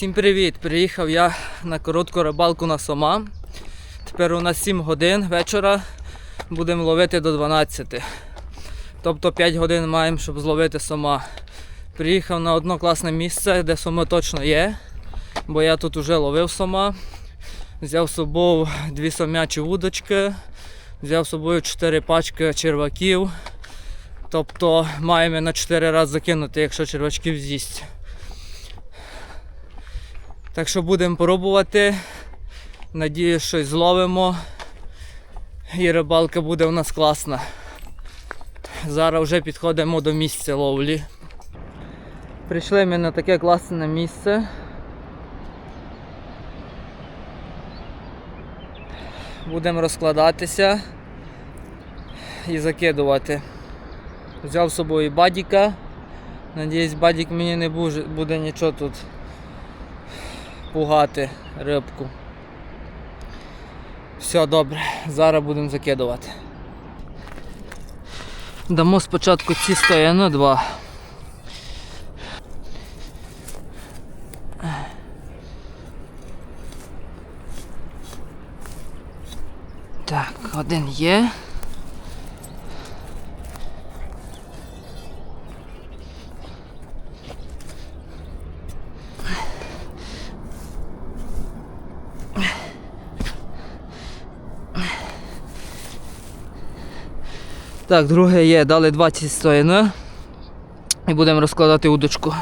Всім привіт! Приїхав я на коротку рибалку на Сома. Тепер у нас 7 годин вечора. Будемо ловити до 12. Тобто 5 годин маємо, щоб зловити сома. Приїхав на одно класне місце, де сома точно є. Бо я тут вже ловив сома. Взяв з собою дві сомячі вудочки, взяв з собою 4 пачки черваків. Тобто маємо на 4 рази закинути, якщо червачків з'їсть. Так що будемо пробувати. Надіюсь, щось зловимо. І рибалка буде у нас класна. Зараз вже підходимо до місця ловлі. Прийшли ми на таке класне місце. Будемо розкладатися і закидувати. Взяв з собою бадіка. Надіюсь, бадік мені не буде нічого тут пугати рибку. Все добре, зараз будемо закидувати. Дамо спочатку ці стояни два. Так, один є. Так, друге є, дали 20 стоїн. І будемо розкладати удочку.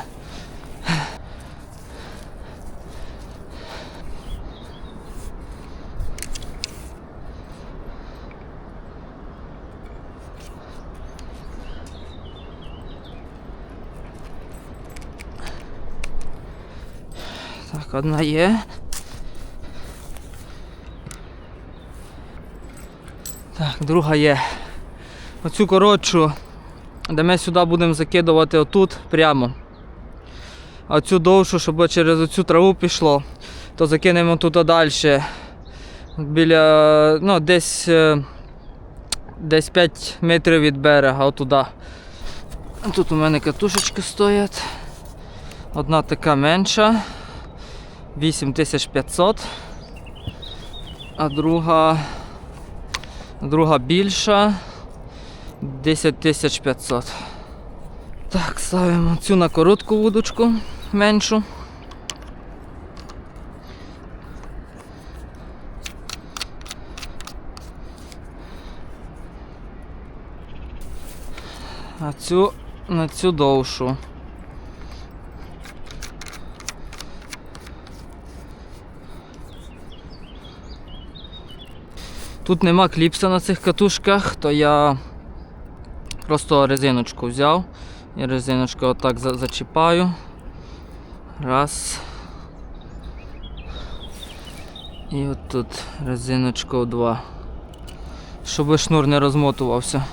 Так, одна є. Так, друга є. Оцю коротшу, де ми сюди будемо закидувати отут прямо. А цю довшу, щоб через оцю траву пішло, то закинемо тут далі. Біля, ну, десь, е, десь 5 метрів від берега, отуди. Тут у мене катушечки стоять. Одна така менша. 8500. А друга, друга більша. 10500. Так, ставимо цю на коротку вудочку меншу. А цю на цю довшу. Тут нема кліпса на цих катушках, то я Просто резиночку взяв і резиночку отак зачіпаю. Раз. І от тут резиночку два. Щоб шнур не розмотувався.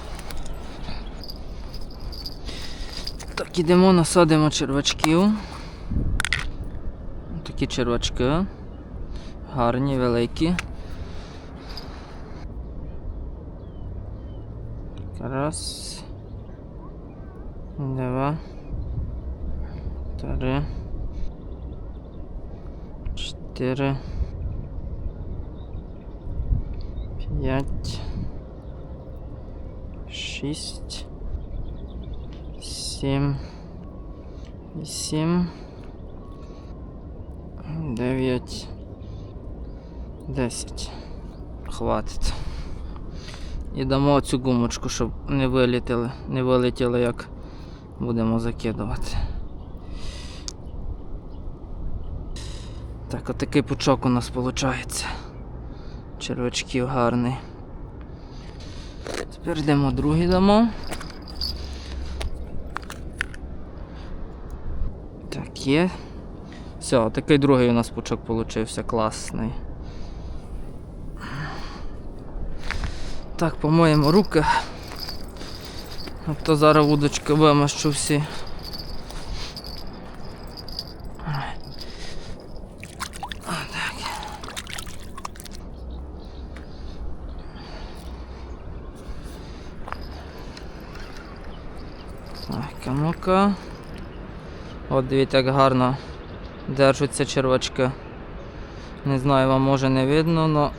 Так, ідемо, насадимо червачків. Такі червачки. Гарні, великі. Раз. Два. Три. Чотири. П'ять. Шість. Сім. Вісім. Дев'ять. Десять. Хватить. І дамо цю гумочку, щоб не вилетіли, не вилетіло, як будемо закидувати. Так, отакий пучок у нас виходить. Червячків гарний. Тепер йдемо другий дамо. Так, є. Все, такий другий у нас пучок получився класний. Так, помоємо руки. А то зараз вудочки вимащу всі. От дивіться, як гарно держаться червачки. Не знаю, вам може не видно, але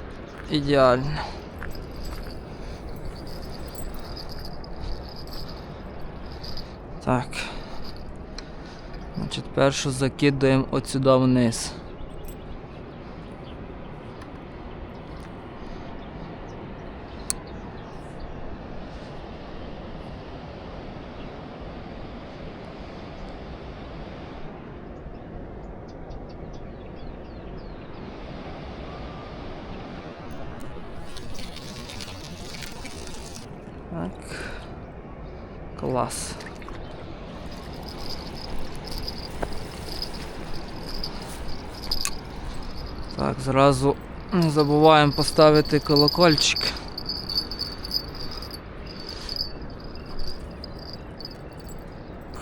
ідеально. Так. Значить, першу закидаємо от сюди вниз. Так. Клас. Так, зразу не забуваємо поставити колокольчик.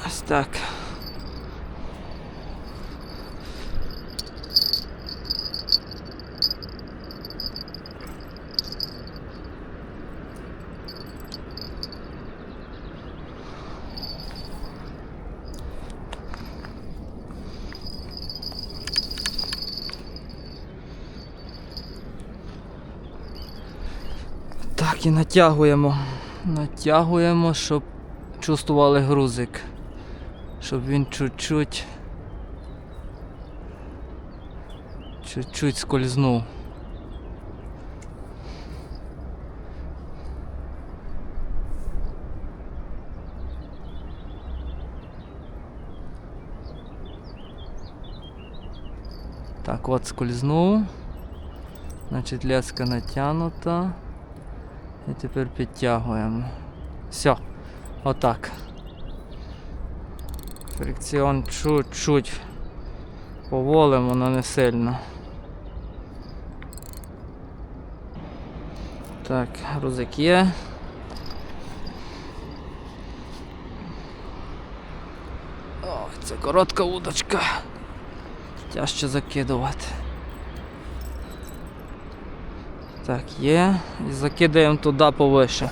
Ось так. Так, і натягуємо. Натягуємо, щоб чувствували грузик. Щоб він чуть-чуть. Чуть-чуть скользнув. Так, от скользнув. Значить, леска натягнута. І тепер підтягуємо. Все. Отак. Фрикціон чуть-чуть поволимо, але не сильно. Так, грузик є. О, це коротка удочка. Тяжче закидувати. Так, є. І закидаємо туди повише.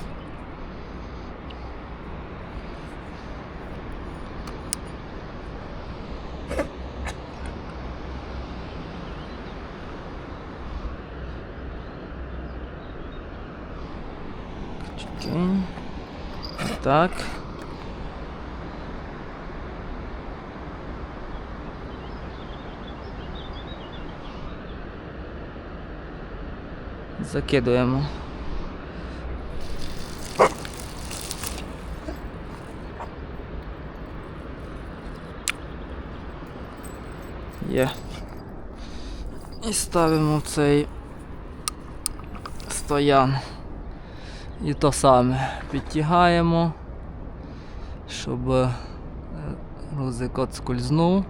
Так. Закидуємо. Є. І ставимо в цей стоян. І то саме підтягаємо, щоб е, грузик от скользнув.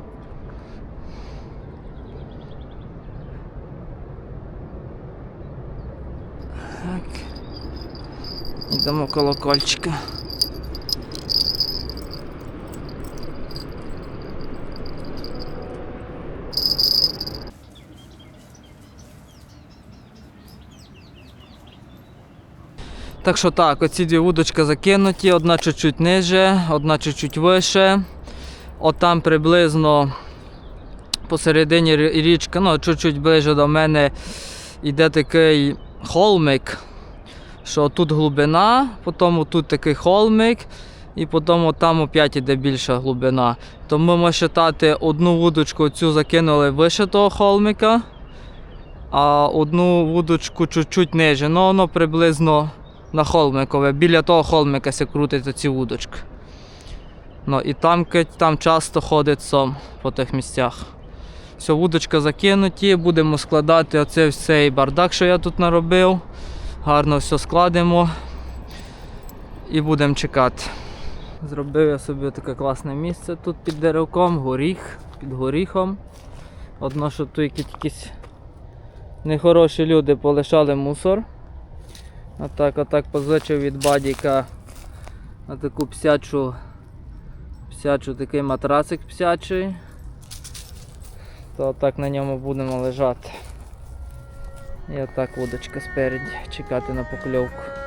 Так. Йдемо колокольчика. Так що так, оці дві вудочки закинуті, одна чуть-чуть ниже, одна чуть-чуть вище. От там приблизно посередині рі- річки, ну чуть-чуть ближче до мене йде такий холмик, що тут глибина, потім тут такий холмик, і потім там опять іде більша глибина. Тому ми вважати одну вудочку цю закинули вище того холмика, а одну вудочку чуть-чуть ниже. Ну воно приблизно на холмикове. Біля того холмика се крутить оці вудочки. Ну і там, там часто ходить сом по тих місцях. Все, вудочка закинуті, будемо складати оцей цей бардак, що я тут наробив. Гарно все складемо і будемо чекати. Зробив я собі таке класне місце тут під деревком, горіх, під горіхом. Одно, що тут якісь нехороші люди полишали мусор. Отак, отак позичив від бадіка на таку псячу, псячу такий матрасик псячий. То так на ньому будемо лежати. І отак вудочка спереді, чекати на покльовку.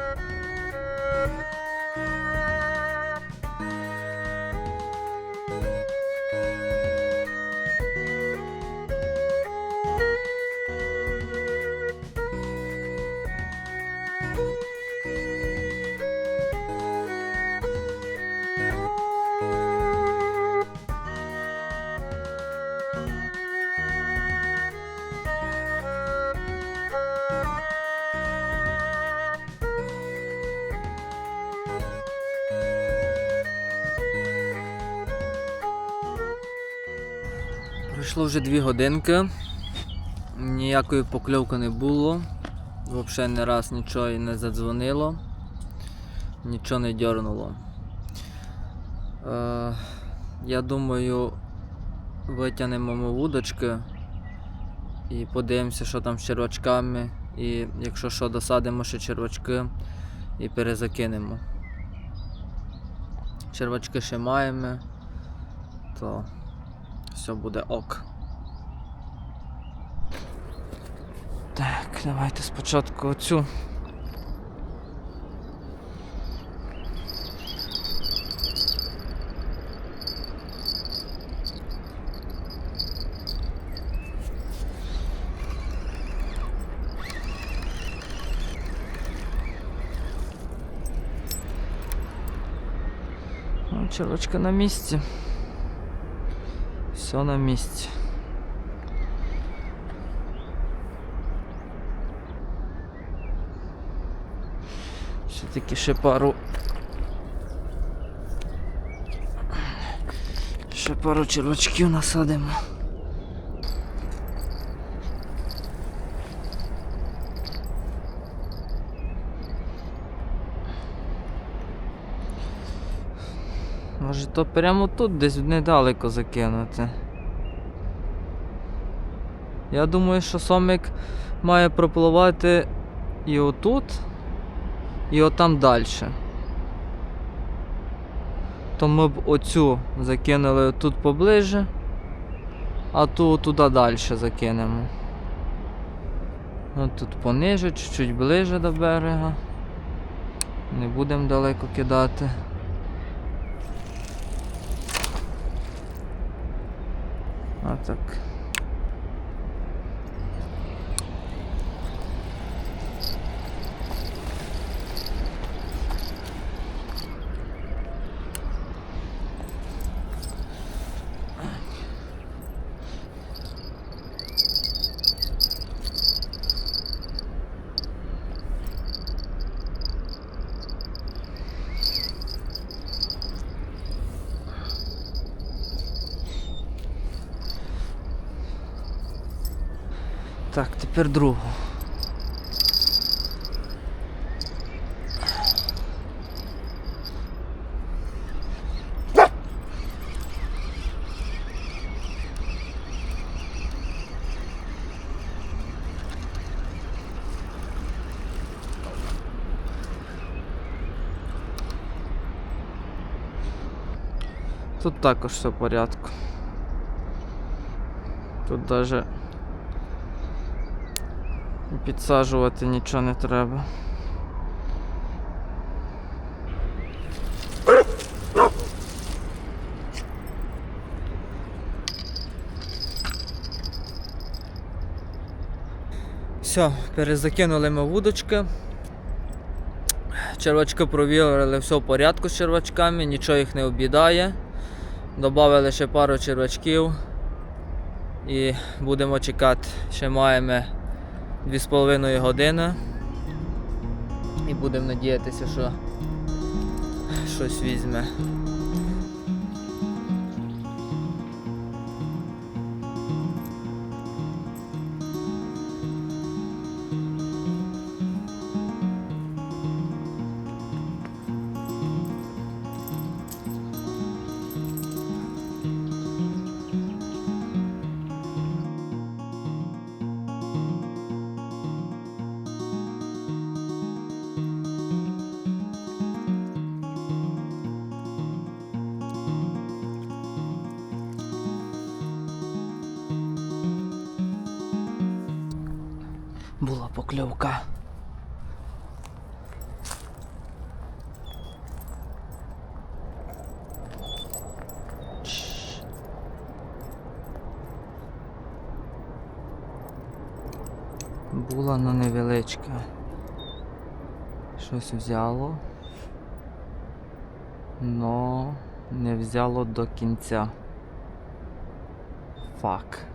Пройшло вже дві годинки. Ніякої покльовки не було. Взагалі не раз нічого і не задзвонило. Нічого не дьорнуло. Е, я думаю, витягнемо вудочки і подивимося, що там з червачками. І якщо що, досадимо ще червачки і перезакинемо. Червачки ще маємо, то все буде ок. Так, давайте спочатку оцю. Ну, на місці. Все на місці. Ще таки ще пару. Ще пару червачків насадимо. Може то прямо тут десь недалеко закинути. Я думаю, що сомик має пропливати і отут, і отам далі. То ми б оцю закинули тут поближе, а ту туди далі закинемо. От тут пониже, чуть-чуть ближе до берега. Не будемо далеко кидати. А так. Тепер другу. Тут також все в порядку. Тут даже Підсаджувати нічого не треба. Все, перезакинули ми вудочки. Червачки провірили, все в порядку з червачками, нічого їх не обідає. Добавили ще пару червачків і будемо чекати. Ще маємо 2,5 години. І будемо надіятися, що щось візьме. Була покльовка. Була, но невеличка. Щось взяло. Но не взяло до кінця. Фак.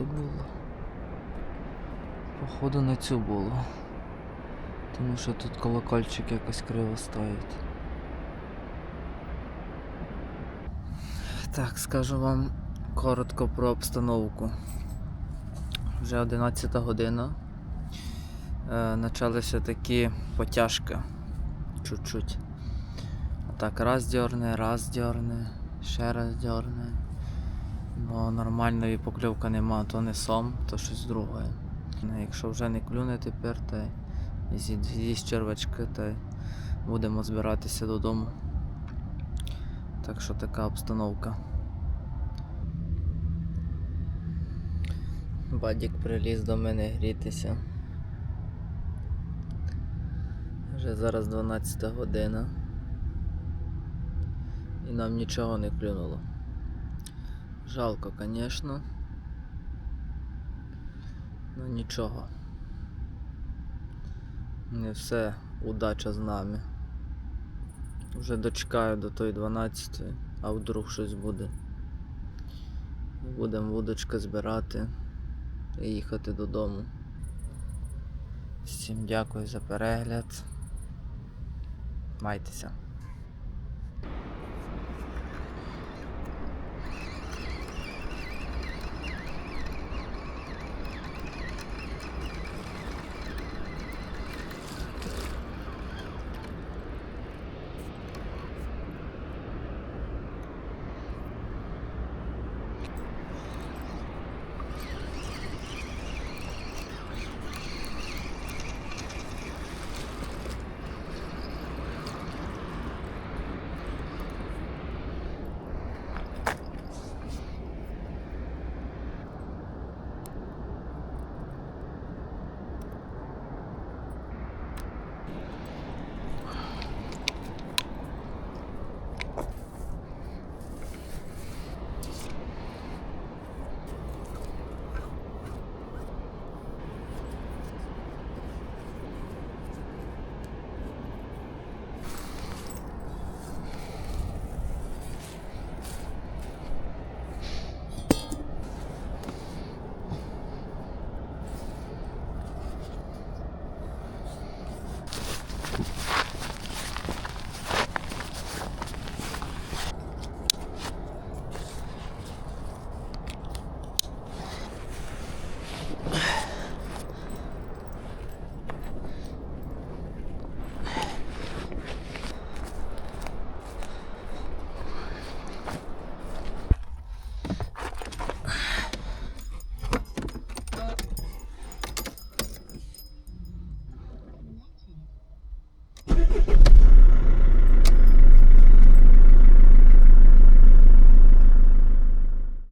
То було? Походу на цю було. Тому що тут колокольчик якось криво стоїть. Так, скажу вам коротко про обстановку. Вже 11 година. Е, почалися такі потяжки. Чуть-чуть. Так, раз дьорне, раз дьорне, ще раз дьорне. Бо нормальної покльовки нема, то не сом, то щось друге. Ну, Якщо вже не клюне тепер, то з'їсть червачки, то будемо збиратися додому. Так що така обстановка. Бадік приліз до мене грітися. Вже зараз 12 година. І нам нічого не клюнуло. Жалко, звісно. Ну нічого. Не все удача з нами. Вже дочекаю до той 12, а вдруг щось буде. Будемо вудочки збирати і їхати додому. Всім дякую за перегляд. Майтеся.